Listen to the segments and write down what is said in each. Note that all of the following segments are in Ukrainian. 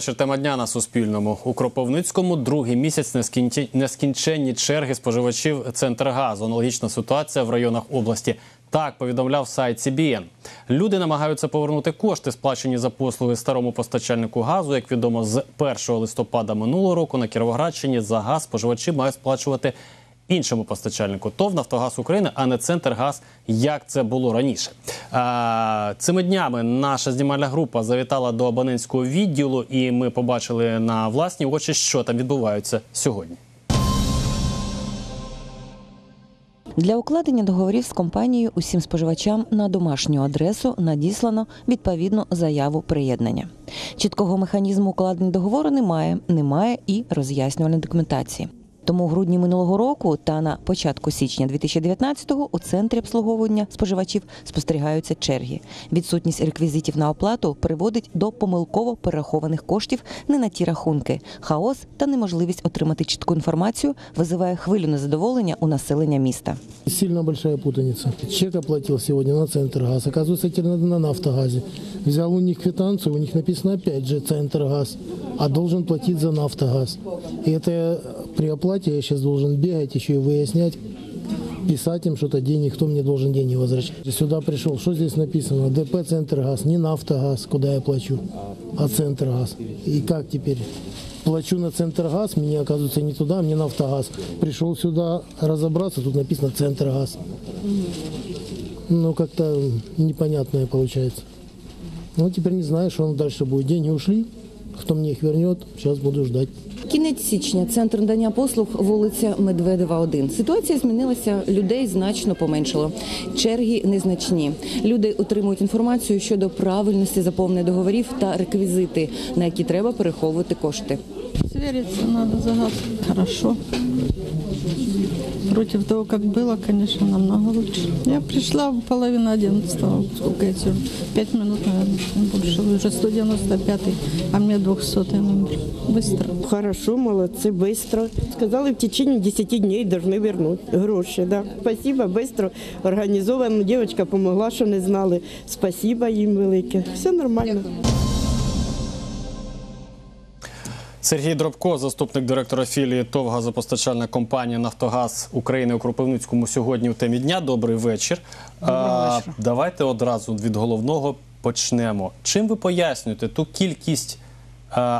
Вечір. Тема дня на Суспільному. У Кропивницькому другий місяць нескінченні черги споживачів Центргазу. Аналогічна ситуація в районах області. Так повідомляв сайт CBN. Люди намагаються повернути кошти, сплачені за послуги старому постачальнику газу. Як відомо, з 1 листопада минулого року на Кіровоградщині за газ споживачі мають сплачувати іншому постачальнику ТОВ Нафтогаз України, а не Центргаз, як це було раніше. Цими днями наша знімальна група завітала до абонентського відділу, і ми побачили на власні очі, що там відбувається сьогодні. Для укладення договорів з компанією усім споживачам на домашню адресу надіслано відповідну заяву приєднання. Чіткого механізму укладення договору немає, немає і роз'яснювальної документації. Тому у грудні минулого року та на початку січня 2019-го у центрі обслуговування споживачів спостерігаються черги. Відсутність реквізитів на оплату приводить до помилково перерахованих коштів не на ті рахунки. Хаос та неможливість отримати чітку інформацію визиває хвилю незадоволення у населення міста. Сильно большая путаница. Чек оплатил сегодня на. Оказывается, теперь надо на Нафтогазе. Взял у них квитанцию, у них написано опять же Центргаз, а должен платить за Нафтогаз. Это я при оплате я сейчас должен бегать, еще и выяснять, писать им что-то денег, кто мне должен деньги возвращать. Сюда пришел, что здесь написано? ДП Центргаз, не Нафтогаз, куда я плачу, а Центргаз. И как теперь? Плачу на Центргаз, мне оказывается не туда, мне Нафтогаз. Пришел сюда разобраться, тут написано Центргаз. Ну, как-то непонятное получается. Ну, теперь не знаю, что он дальше будет. Деньги ушли, кто мне их вернет, сейчас буду ждать. Кінець січня, центр надання послуг, вулиця Медведева, 1. Ситуація змінилася, людей значно поменшало. Черги незначні. Люди отримують інформацію щодо правильності заповнення договорів та реквізити, на які треба переховувати кошти. Свериться треба за газ. Хорошо. Против того, как было, конечно, намного лучше. Я пришла в половину одиннадцатого. Сколько я сижу? Пять минут, наверное, не больше. Уже 195-й, а мне 200 номер. Быстро. Хорошо, молодцы, быстро. Сказали, в течение 10 дней должны вернуть гроши. Да. Спасибо, быстро організовано. Дівчинка помогла, що не знали. Спасибо їм велике. Все нормально. Сергій Дробко, заступник директора філії ТОВ газопостачальна компанія Нафтогаз України у Кропивницькому сьогодні в темі дня. Добрий вечір. А, давайте одразу від головного почнемо. Чим ви пояснюєте ту кількість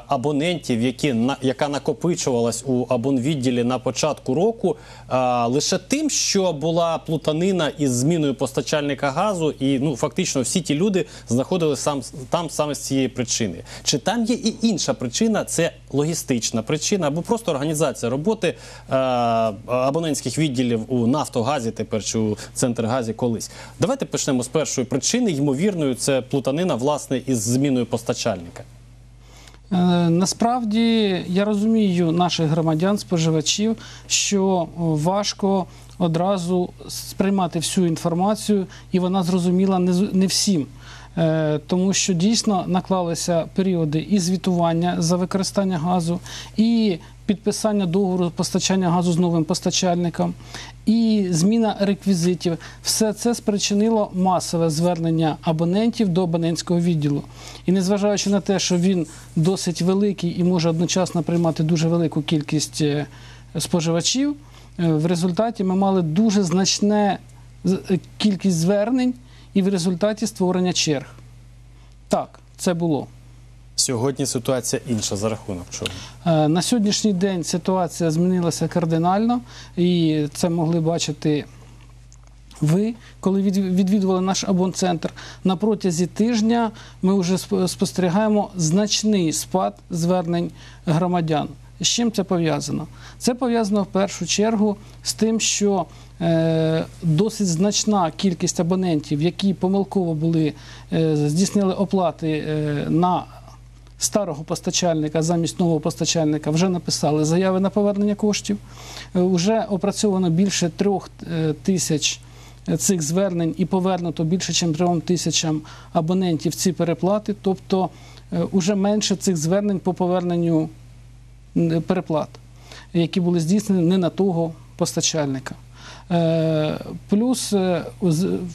абонентів, які яка накопичувалась у абонвідділі на початку року, е, лише тим, що була плутанина із зміною постачальника газу, і ну фактично всі ті люди знаходилися сам там саме з цієї причини. Чи там є і інша причина? Це логістична причина або просто організація роботи е, абонентських відділів у Нафтогазі, тепер чи у Центргазі колись. Давайте почнемо з першої причини. Ймовірною, це плутанина власне із зміною постачальника. Е, Насправді я розумію наших громадян, споживачів, що важко одразу сприймати всю інформацію, і вона зрозуміла не всім. Е, Тому що дійсно наклалися періоди і звітування за використання газу, і підписання договору постачання газу з новим постачальником, і зміна реквізитів. Все це спричинило масове звернення абонентів до абонентського відділу. І незважаючи на те, що він досить великий і може одночасно приймати дуже велику кількість е, споживачів, е, в результаті ми мали дуже значне е, кількість звернень і в результаті створення черг. Так, це було. Сьогодні ситуація інша за рахунок чого. Е, На сьогоднішній день ситуація змінилася кардинально, і це могли бачити ви, коли відвідували наш абонцентр. На протязі тижня ми вже спостерігаємо значний спад звернень громадян. З чим це пов'язано? Це пов'язано в першу чергу з тим, що е, досить значна кількість абонентів, які помилково були е, здійснили оплати е, на старого постачальника замість нового постачальника вже написали заяви на повернення коштів. Е, Вже опрацьовано більше трьох е, тисяч е, цих звернень і повернуто більше, ніж трьом тисячам абонентів ці переплати. Тобто вже менше цих звернень по поверненню переплат, які були здійснені не на того постачальника. Е, Плюс е,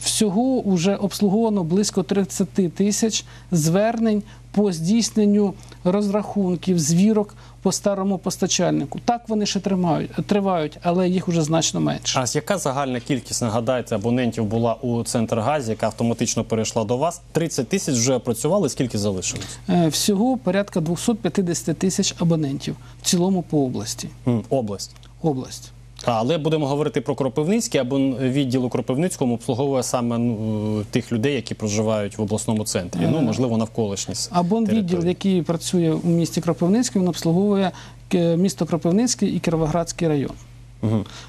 всього вже обслуговано близько 30 тисяч звернень по здійсненню розрахунків, звірок по старому постачальнику. Так вони ще тримають, тривають, але їх вже значно менше. А яка загальна кількість, нагадайте, абонентів була у Центргазі, яка автоматично перейшла до вас? 30 тисяч вже опрацювали, скільки залишилось? Е, Всього порядка 250 тисяч абонентів в цілому по області. М, область. Область. Але будемо говорити про Кропивницький, або відділ у Кропивницькому обслуговує саме ну, тих людей, які проживають в обласному центрі. Ну, можливо, навколишні Або відділ, який працює у місті Кропивницький, він обслуговує е, місто Кропивницький і Кіровоградський район.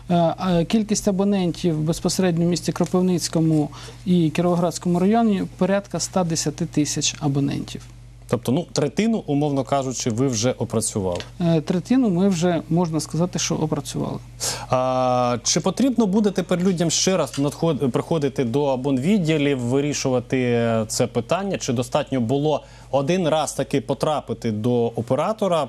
Е, Кількість абонентів безпосередньо в місті Кропивницькому і Кіровоградському районі порядка 110 тисяч абонентів. Тобто, ну, третину, умовно кажучи, ви вже опрацювали. Е, Третину ми вже можна сказати, що опрацювали. А, чи потрібно буде тепер людям ще раз надход... приходити до абонвідділів, вирішувати це питання? Чи достатньо було один раз таки потрапити до оператора,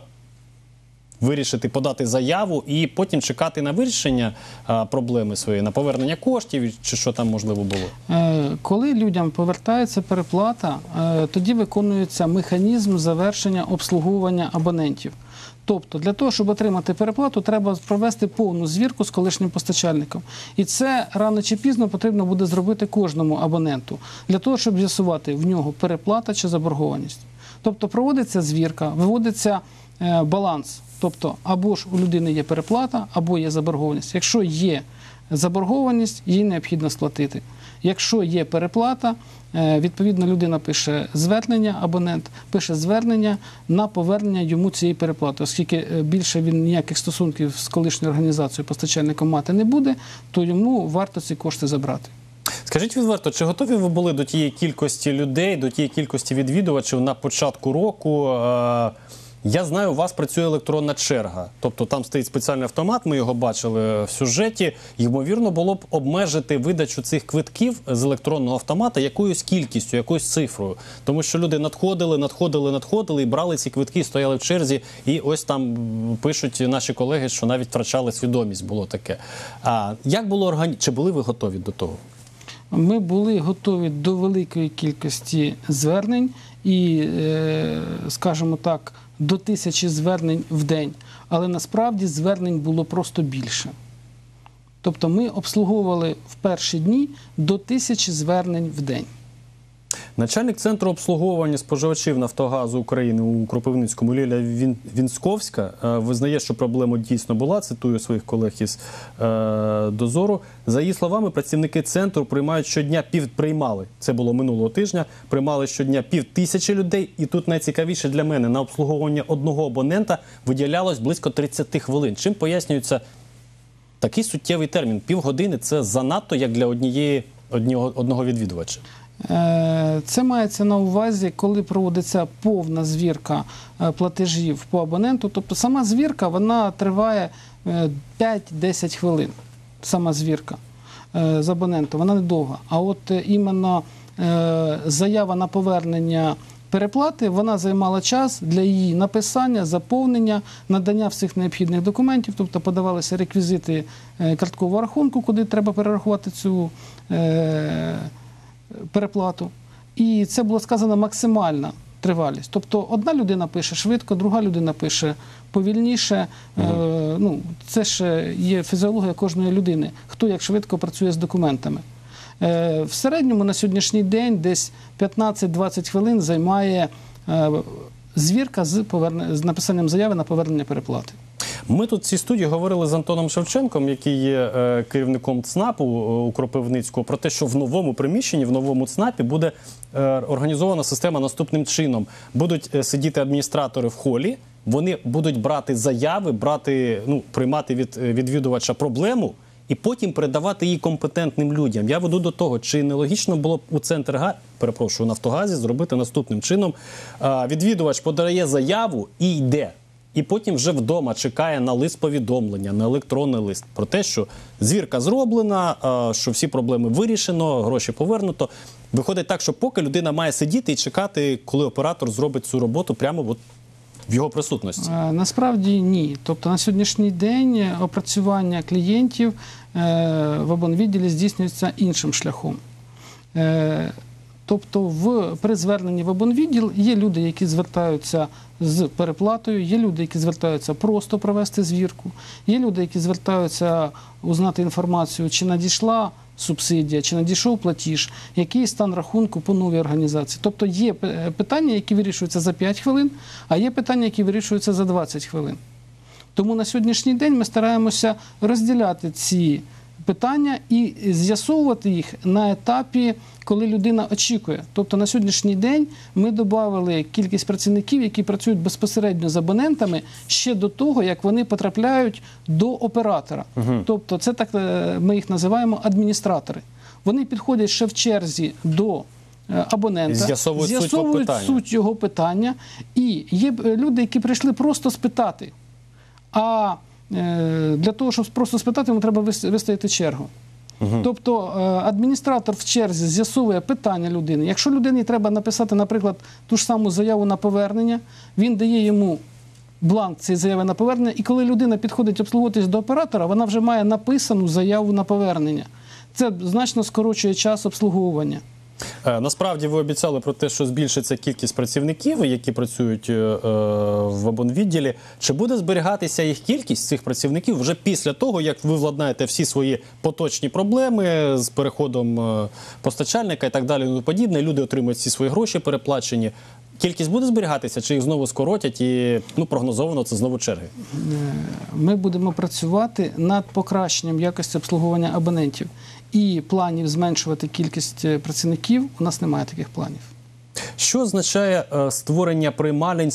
вирішити, подати заяву і потім чекати на вирішення а, проблеми своєї, на повернення коштів, чи що там можливо було? Е, Коли людям повертається переплата, е, тоді виконується механізм завершення обслуговування абонентів. Тобто, для того, щоб отримати переплату, треба провести повну звірку з колишнім постачальником. І це рано чи пізно потрібно буде зробити кожному абоненту для того, щоб з'ясувати в нього переплата чи заборгованість. Тобто проводиться звірка, виводиться е, баланс. Тобто, або ж у людини є переплата, або є заборгованість. Якщо є заборгованість, їй необхідно сплатити. Якщо є переплата, е, відповідно людина пише звернення, абонент пише звернення на повернення йому цієї переплати. Оскільки е, більше він ніяких стосунків з колишньою організацією постачальником мати не буде, то йому варто ці кошти забрати. Скажіть відверто, чи готові ви були до тієї кількості людей, до тієї кількості відвідувачів на початку року? Е, Я знаю, у вас працює електронна черга. Тобто там стоїть спеціальний автомат, ми його бачили в сюжеті. Ймовірно, було б обмежити видачу цих квитків з електронного автомата якоюсь кількістю, якоюсь цифрою. Тому що люди надходили, надходили, надходили і брали ці квитки, стояли в черзі. І ось там пишуть наші колеги, що навіть втрачали свідомість. Було таке. А як було органі... Чи були ви готові до того? Ми були готові до великої кількості звернень і, е, скажімо так, до тисячі звернень в день. Але насправді звернень було просто більше. Тобто ми обслуговували в перші дні до тисячі звернень в день. Начальник центру обслуговування споживачів Нафтогазу України у Кропивницькому Ліля Він... Вінсковська е, визнає, що проблема дійсно була. Цитую своїх колег із е, дозору. За її словами, працівники центру приймають щодня пів приймали. Це було минулого тижня. Приймали щодня пів тисячі людей. І тут найцікавіше для мене на обслуговування одного абонента виділялось близько 30 хвилин. Чим пояснюється такий суттєвий термін? Півгодини це занадто як для однієї одного, одного відвідувача. Е, Це мається на увазі, коли проводиться повна звірка е, платежів по абоненту. Тобто сама звірка вона триває е, 5-10 хвилин. Сама звірка е, з абоненту, вона недовга. А от е, іменно е, заява на повернення переплати вона займала час для її написання, заповнення, надання всіх необхідних документів, тобто подавалися реквізити е, карткового рахунку, куди треба перерахувати цю. Переплату. І це було сказано максимальна тривалість. Тобто одна людина пише швидко, друга людина пише повільніше. Е, ну, це ж є фізіологія кожної людини, хто як швидко працює з документами. Е, в середньому на сьогоднішній день десь 15-20 хвилин займає е, звірка з, поверне, з написанням заяви на повернення переплати. Ми тут в цій студії говорили з Антоном Шевченком, який є е, керівником ЦНАПу е, у Кропивницького, про те, що в новому приміщенні, в новому ЦНАПі буде е, організована система наступним чином. Будуть сидіти адміністратори в холі, вони будуть брати заяви, брати, ну, приймати від відвідувача проблему. І потім передавати її компетентним людям. Я веду до того, чи нелогічно було б у центр перепрошую, Нафтогазі зробити наступним чином. Відвідувач подає заяву і йде. І потім вже вдома чекає на лист повідомлення, на електронний лист про те, що звірка зроблена, що всі проблеми вирішено, гроші повернуто. Виходить так, що поки людина має сидіти і чекати, коли оператор зробить цю роботу прямо от в його присутності? Е, Насправді ні. Тобто на сьогоднішній день опрацювання клієнтів е, в абонвідділі здійснюється іншим шляхом. Е, Тобто, в при зверненні в абонвідділ є люди, які звертаються з переплатою, є люди, які звертаються просто провести звірку, є люди, які звертаються узнати інформацію, чи надійшла субсидія, чи надійшов платіж, який стан рахунку по новій організації. Тобто є питання, які вирішуються за 5 хвилин, а є питання, які вирішуються за 20 хвилин. Тому на сьогоднішній день ми стараємося розділяти ці питання і з'ясовувати їх на етапі, коли людина очікує. Тобто на сьогоднішній день ми додали кількість працівників, які працюють безпосередньо з абонентами ще до того, як вони потрапляють до оператора. Тобто, це так е, ми їх називаємо адміністратори. Вони підходять ще в черзі до е, абонента, З'ясовують суть суть його питання. І є е, люди, які прийшли просто спитати. А для того, щоб просто спитати, йому треба вис- вистояти чергу. Тобто е, адміністратор в черзі з'ясовує питання людини. Якщо людині треба написати, наприклад, ту ж саму заяву на повернення, він дає йому бланк цієї заяви на повернення, і коли людина підходить обслуговуватись до оператора, вона вже має написану заяву на повернення. Це значно скорочує час обслуговування. Е, Насправді ви обіцяли про те, що збільшиться кількість працівників, які працюють е, е, в абонвідділі. Чи буде зберігатися їх кількість цих працівників вже після того, як ви владнаєте всі свої поточні проблеми з переходом постачальника і так далі, і подібне? Люди отримують всі свої гроші переплачені. Кількість буде зберігатися, чи їх знову скоротять і ну прогнозовано це знову черги? Ми будемо працювати над покращенням якості обслуговування абонентів. І планів зменшувати кількість е, працівників у нас немає таких планів. Що означає е, створення приймалень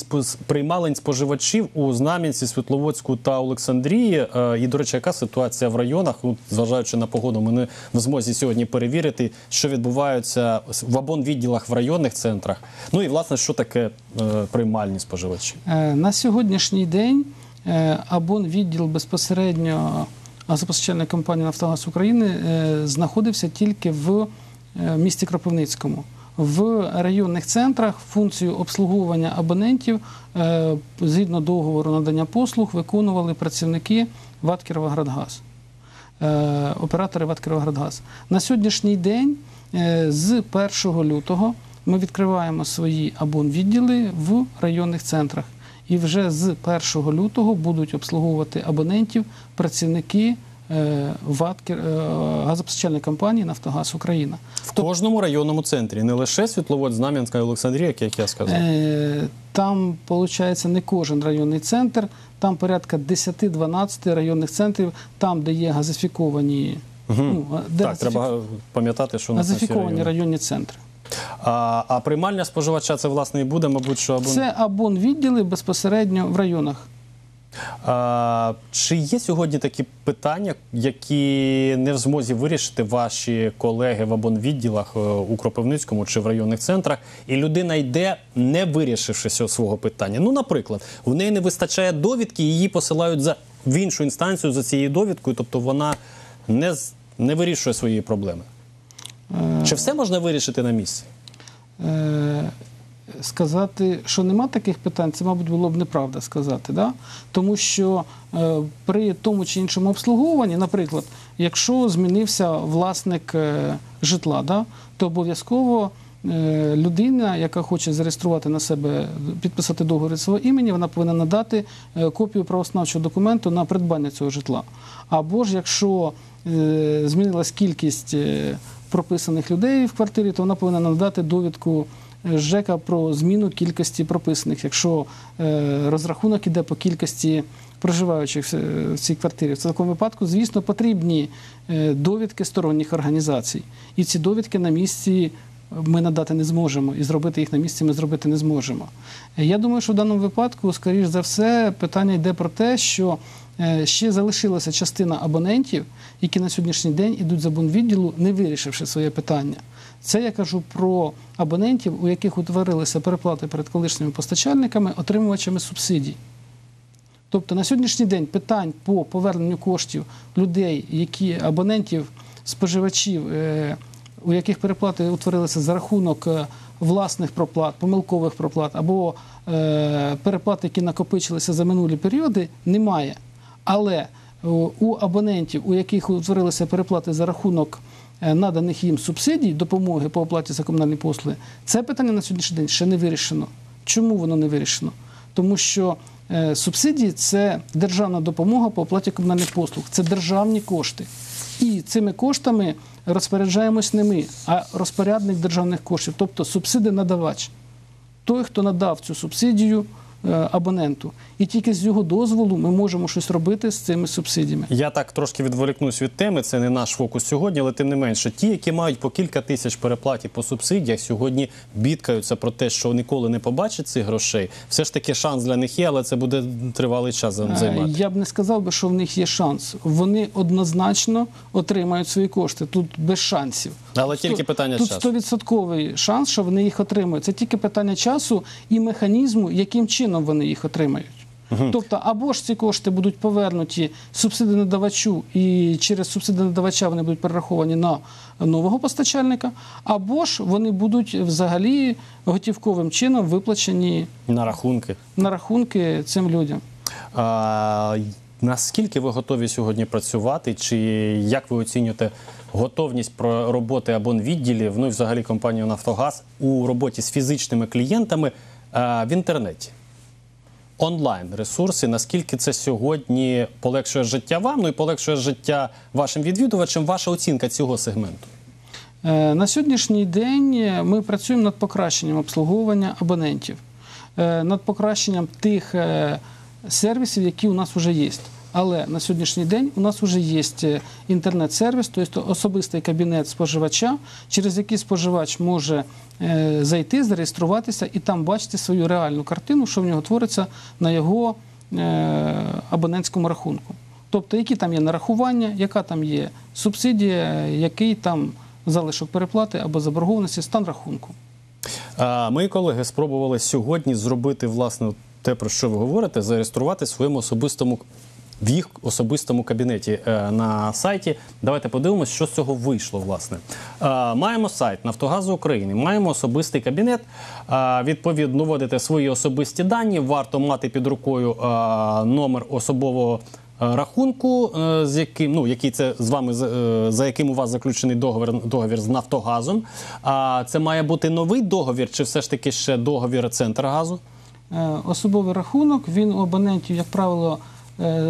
приймалень споживачів у Знам'янці, Світловодську та Олександрії? Е, І, до речі, яка ситуація в районах? Ну, зважаючи на погоду, ми не в змозі сьогодні перевірити, що відбувається в абонвідділах в районних центрах. Ну і власне, що таке е, приймальні споживачі? Е, На сьогоднішній день е, абон відділ безпосередньо газопостачальної компанії Нафтогаз України е, знаходився тільки в е, місті Кропивницькому. В районних центрах функцію обслуговування абонентів е, згідно договору надання послуг виконували працівники ВАТ «Кіровоградгаз». оператори ВАТ «Кіровоградгаз». На сьогоднішній день з 1 лютого ми відкриваємо свої абонвідділи в районних центрах. І вже з 1 лютого будуть обслуговувати абонентів працівники е, ВАТ е, газопостачальної компанії Нафтогаз Україна. В кожному районному центрі, не лише Світловодськ, Знам'янська і Олександрія, як- я сказав. Е, Там, виходить, не кожен районний центр, там порядка 10-12 районних центрів, там, де є газифіковані, ну, де Так, треба пам'ятати, що на газифіковані районні центри. А, а приймальня споживача це власне і буде, мабуть, що абон... Це абон відділи безпосередньо в районах. А, чи є сьогодні такі питання, які не в змозі вирішити ваші колеги в абонвідділах е, у Кропивницькому чи в районних центрах, і людина йде, не вирішивши свого питання? Ну, наприклад, в неї не вистачає довідки, її посилають за в іншу інстанцію за цією довідкою, тобто вона не, не вирішує свої проблеми. Чи все можна вирішити на місці? Е, Сказати, що нема таких питань, це, мабуть, було б неправда сказати. Да? Тому що е, при тому чи іншому обслуговуванні, наприклад, якщо змінився власник е, житла, да, то обов'язково е, людина, яка хоче зареєструвати на себе, підписати договір свого імені, вона повинна надати е, копію правоснавчого документу на придбання цього житла. Або ж якщо е, змінилась кількість е, прописаних людей в квартирі, то вона повинна надати довідку е, ЖЕКа про зміну кількості прописаних, якщо е, розрахунок іде по кількості проживаючих в в цій квартирі. В такому випадку, звісно, потрібні е, довідки сторонніх організацій. І ці довідки на місці ми надати не зможемо, і зробити їх на місці ми зробити не зможемо. Е, Я думаю, що в даному випадку, скоріш за все, питання йде про те, що е, ще залишилася частина абонентів, які на сьогоднішній день ідуть з абонвідділу, не вирішивши своє питання. Це я кажу про абонентів, у яких утворилися переплати перед колишніми постачальниками, отримувачами субсидій. Тобто на сьогоднішній день питань по поверненню коштів людей, які абонентів, споживачів, е, у яких переплати утворилися за рахунок е, власних проплат, помилкових проплат або е, переплат, які накопичилися за минулі періоди, немає. Але у абонентів, у яких утворилися переплати за рахунок е, наданих їм субсидій, допомоги по оплаті за комунальні послуги, це питання на сьогоднішній день ще не вирішено. Чому воно не вирішено? Тому що е, субсидії це державна допомога по оплаті комунальних послуг, це державні кошти. І цими коштами розпоряджаємось не ми, а розпорядник державних коштів, тобто субсидий-надавач той, хто надав цю субсидію е, абоненту. І тільки з його дозволу ми можемо щось робити з цими субсидіями. Я так трошки відволікнусь від теми. Це не наш фокус сьогодні, але тим не менше, ті, які мають по кілька тисяч переплаті по субсидіях, сьогодні бідкаються про те, що ніколи не побачать цих грошей. Все ж таки шанс для них є, але це буде тривалий час Е, займати. Я б не сказав би, що в них є шанс. Вони однозначно отримають свої кошти. Тут без шансів. Але тільки питання тут часу. стовідсотковий шанс, що вони їх отримають. Це тільки питання часу і механізму, яким чином вони їх отримають. Тобто, або ж ці кошти будуть повернуті субсидію-надавачу, і через субсидію-надавача вони будуть перераховані на нового постачальника, або ж вони будуть взагалі готівковим чином виплачені На рахунки. на рахунки цим людям. А, наскільки ви готові сьогодні працювати? Чи як ви оцінюєте готовність про роботи абонвідділів, ну і взагалі компанію Нафтогаз у роботі з фізичними клієнтами а, в інтернеті? Онлайн ресурси, наскільки це сьогодні полегшує життя вам, ну і полегшує життя вашим відвідувачам, ваша оцінка цього сегменту? Е, На сьогоднішній день ми працюємо над покращенням обслуговування абонентів, е, над покращенням тих е, сервісів, які у нас вже є. Але на сьогоднішній день у нас вже є е, інтернет-сервіс, тобто особистий кабінет споживача, через який споживач може е, зайти, зареєструватися і там бачити свою реальну картину, що в нього твориться на його е, абонентському рахунку. Тобто, які там є нарахування, яка там є субсидія, який там залишок переплати або заборгованості, стан рахунку. Мої колеги спробували сьогодні зробити власне те, про що ви говорите, зареєструвати в своєму особистому в їх особистому кабінеті е, на сайті. Давайте подивимося, що з цього вийшло. Власне, Е, маємо сайт Нафтогазу України, маємо особистий кабінет. Е, Відповідно, вводите свої особисті дані. Варто мати під рукою номер особового. Рахунку, з яким ну який це з вами за яким у вас заключений договір договір з Нафтогазом. А це має бути новий договір, чи все ж таки ще договір Центргазу? Е, Особовий рахунок він у абонентів, як правило,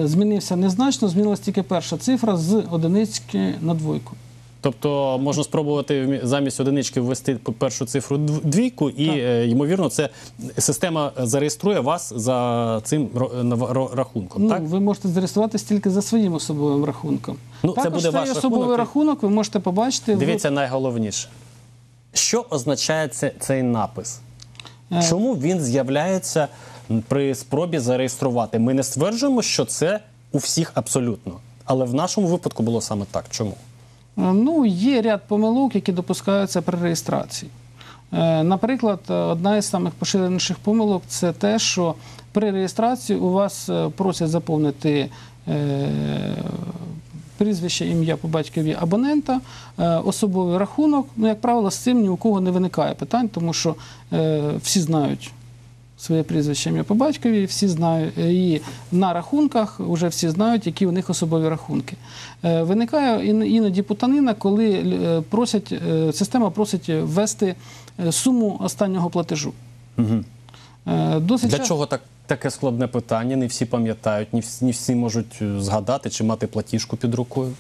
змінився незначно, змінилася тільки перша цифра з одинички на двойку. Тобто можна спробувати замість одинички ввести першу цифру двійку, і Так. е, ймовірно, це система зареєструє вас за цим рахунком. Ну, так ви можете зареєструватися тільки за своїм особовим рахунком. Ну, це буде цей ваш особовий рахунок. рахунок ви можете побачити в- дивіться найголовніше. Що означає цей напис? Е. Чому він з'являється при спробі зареєструвати? Ми не стверджуємо, що це у всіх абсолютно. Але в нашому випадку було саме так. Чому? Е, Ну, є ряд помилок, які допускаються при реєстрації. Е, Наприклад, е, одна із самих поширеніших помилок це те, що при реєстрації у вас просять заповнити прізвище, ім'я по батькові абонента, особовий рахунок. Ну, як правило, з цим ні у кого не виникає питань, тому що всі знають своє прізвище ім'я по батькові, всі знають е, і на рахунках вже всі знають, які у них особові рахунки. Е, Виникає ін- іноді путанина, коли е, просять, система просить ввести суму останнього платежу. Угу. Досить Для чого так, таке складне питання? Не всі пам'ятають, не всі, можуть згадати чи мати платіжку під рукою.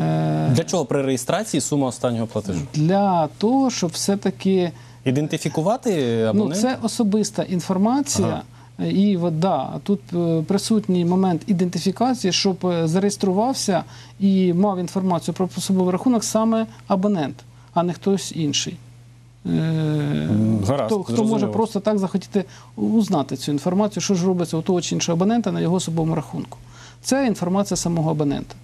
Е, Для чого при реєстрації сума останнього платежу? Для того, щоб все-таки Ідентифікувати ну, це особиста інформація. Ага. І от, да, тут е, присутній момент ідентифікації, щоб е, зареєструвався і мав інформацію про особовий рахунок саме абонент, а не хтось інший. Е, гаразд, хто, хто може просто так захотіти узнати цю інформацію, що ж робиться у того чи іншого абонента на його особовому рахунку. Це інформація самого абонента.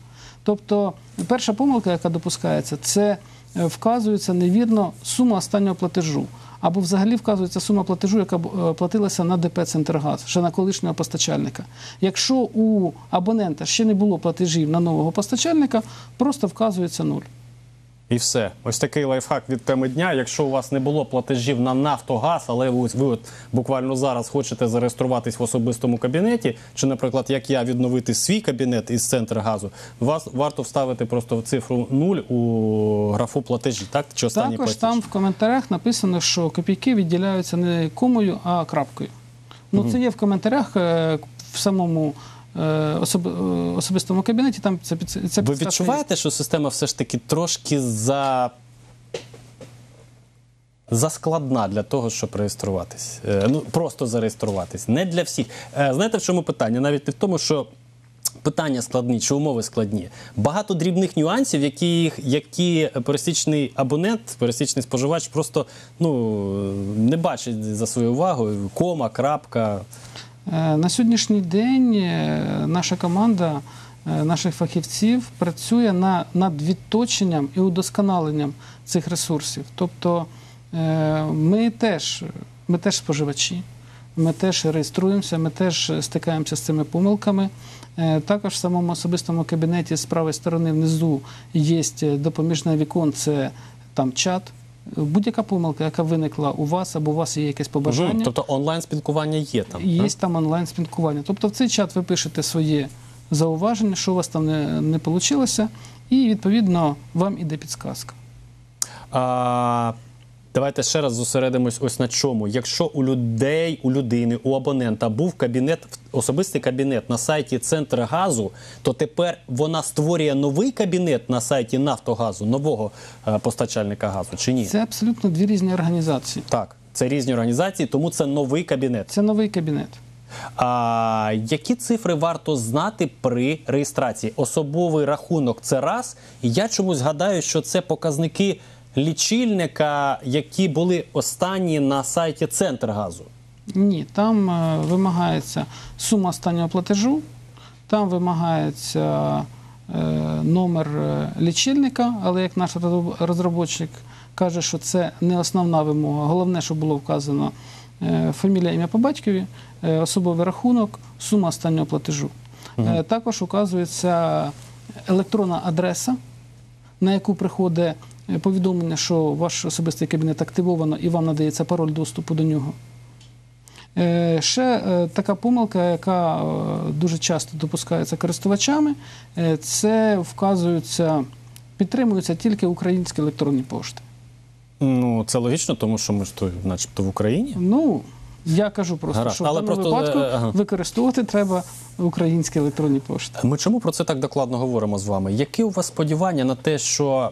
Тобто, перша помилка, яка допускається, це е, вказується невірно сума останнього платежу. Або взагалі вказується сума платежу, яка е, платилася на ДП Центргаз, ще на колишнього постачальника. Якщо у абонента ще не було платежів на нового постачальника, просто вказується нуль. І все. Ось такий лайфхак від теми дня. Якщо у вас не було платежів на Нафтогаз, але ви, ви от буквально зараз хочете зареєструватись в особистому кабінеті, чи, наприклад, як я відновити свій кабінет із центру газу, вас варто вставити просто в цифру 0 у графу платежі, так? Чи останній Також платіж? там в коментарях написано, що копійки відділяються не комою, а крапкою. Ну, це є в коментарях е, в самому особ- е, особистому кабінеті. Там це, під- це Ви відчуваєте, що система все ж таки трошки за. Заскладна для того, щоб реєструватись. Е, Ну, просто зареєструватись. Не для всіх. Е, Знаєте, в чому питання? Навіть не в тому, що питання складні чи умови складні. Багато дрібних нюансів, які, які пересічний абонент, пересічний споживач просто ну, не бачить за свою увагу. Кома, крапка. Е, На сьогоднішній день е, наша команда е, наших фахівців працює на, над відточенням і удосконаленням цих ресурсів. Тобто ми теж, ми теж споживачі, ми теж реєструємося, ми теж стикаємося з цими помилками. Також в самому особистому кабінеті з правої сторони внизу є допоміжне віконце, там чат. Будь-яка помилка, яка виникла у вас, або у вас є якесь побажання. Мгм. Тобто онлайн спілкування є там. Є так? там онлайн спілкування. Тобто в цей чат ви пишете своє зауваження, що у вас там не, не вийшло, і відповідно вам іде підсказка. А, давайте ще раз зосередимось ось на чому. Якщо у людей, у людини, у абонента був кабінет, особистий кабінет на сайті Центр газу, то тепер вона створює новий кабінет на сайті Нафтогазу, нового е, постачальника газу, чи ні? Це абсолютно дві різні організації. Так, це різні організації, тому це новий кабінет. Це новий кабінет. А які цифри варто знати при реєстрації? Особовий рахунок це раз. І я чомусь гадаю, що це показники лічильника, які були останні на сайті Центр газу. Ні, там е, вимагається сума останнього платежу, там вимагається е, номер е, лічильника, але як наш розроб- розробник каже, що це не основна вимога. Головне, щоб було вказано е, фамілія, ім'я по батькові, е, особовий рахунок, сума останнього платежу. Е, Також указується електронна адреса, на яку приходить повідомлення, що ваш особистий кабінет активовано і вам надається пароль доступу до нього. Е, Ще е, така помилка, яка е, дуже часто допускається користувачами, е, це вказуються, підтримуються тільки українські електронні пошти. Ну це логічно, тому що ми ж то, начебто, в Україні. Ну, я кажу просто, Гаразд. що в Але даному просто, випадку е, ага. використовувати треба українські електронні пошти. Ми чому про це так докладно говоримо з вами? Які у вас сподівання на те, що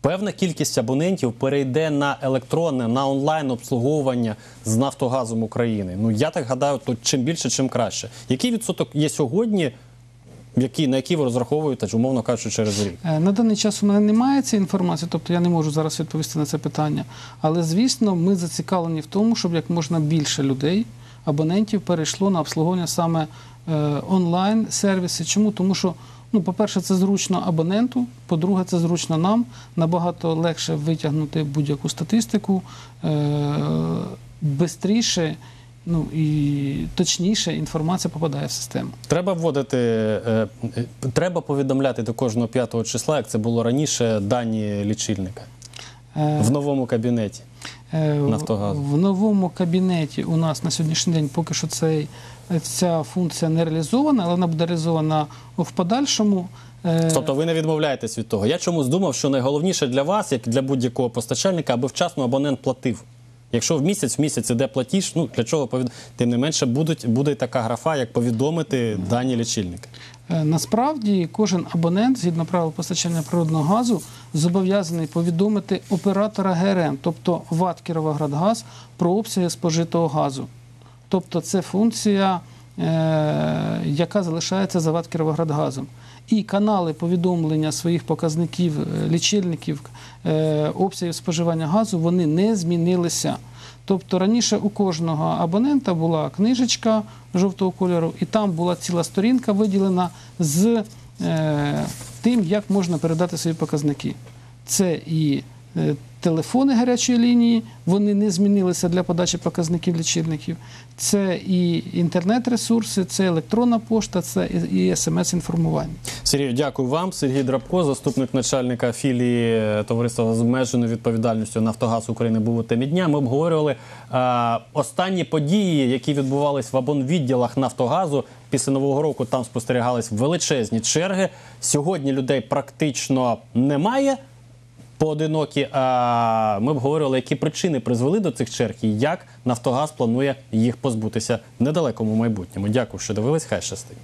певна кількість абонентів перейде на електронне, на онлайн обслуговування з Нафтогазом України? Ну я так гадаю, то чим більше, чим краще. Який відсоток є сьогодні, який, на який ви розраховуєте, умовно кажучи, через рік? Е, На даний час у мене немає цієї інформації, тобто я не можу зараз відповісти на це питання. Але звісно, ми зацікавлені в тому, щоб як можна більше людей, абонентів, перейшло на обслуговування саме е, онлайн сервіси. Чому? Тому що, ну, по-перше, це зручно абоненту, по-друге, це зручно нам. Набагато легше витягнути будь-яку статистику, е, бистріше. Ну і точніше інформація попадає в систему. Треба вводити, е, е, треба повідомляти до кожного п'ятого числа, як це було раніше, дані лічильника Е, в новому кабінеті. Е, Нафтогазу. В новому кабінеті у нас на сьогоднішній день поки що цей, ця функція не реалізована, але вона буде реалізована в подальшому. Е, Тобто ви не відмовляєтесь від того. Я чомусь думав, що найголовніше для вас, як для будь-якого постачальника, аби вчасно абонент платив. Якщо в місяць в місяць іде платіж, ну для чого повід... тим не менше будуть, буде така графа, як повідомити дані лічильника. Е, Насправді кожен абонент, згідно правил постачання природного газу, зобов'язаний повідомити оператора ГРМ, тобто ВАТ Кіровоградгаз, про обсяги спожитого газу. Тобто це функція, е, яка залишається за ВАТ Кіровоградгазом. І канали повідомлення своїх показників, е, лічильників, е, обсягів споживання газу вони не змінилися. Тобто раніше у кожного абонента була книжечка жовтого кольору, і там була ціла сторінка виділена з тим, як можна передати свої показники. Це і телефони гарячої лінії, вони не змінилися для подачі показників лічильників. Це і інтернет-ресурси, це електронна пошта, це і- смс-інформування. Сергію, дякую вам. Сергій Драбко, заступник начальника філії товариства з обмеженою відповідальністю Нафтогаз України був у темі дня. Ми обговорювали е, останні події, які відбувались в абонвідділах Нафтогазу. Після нового року там спостерігались величезні черги. Сьогодні людей практично немає. Поодинокі а ми обговорювали, які причини призвели до цих черг і як Нафтогаз планує їх позбутися в недалекому майбутньому. Дякую, що дивились. Хай щастить.